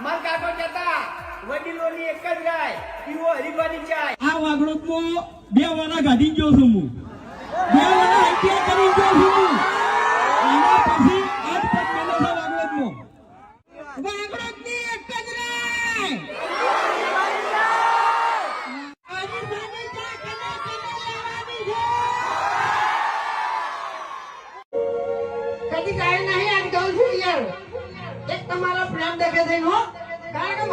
માર કાકો કહેતા વડીલોની એક જ ગાય. પીવો હરીફાની ચાય આ વાગડોમાં બે વાના ગાડી ગયો છું હું. બે વાના હત્યા કરી ગયો છું. હું આના પછી આજ પગ મેલો છે એક જ આની સામે ચા કને કને લેવાની છે. કદી કાંઈ નહીં આજ ગૌ એક તમારો પ્રેમ દેખે છે હો? કારણ કે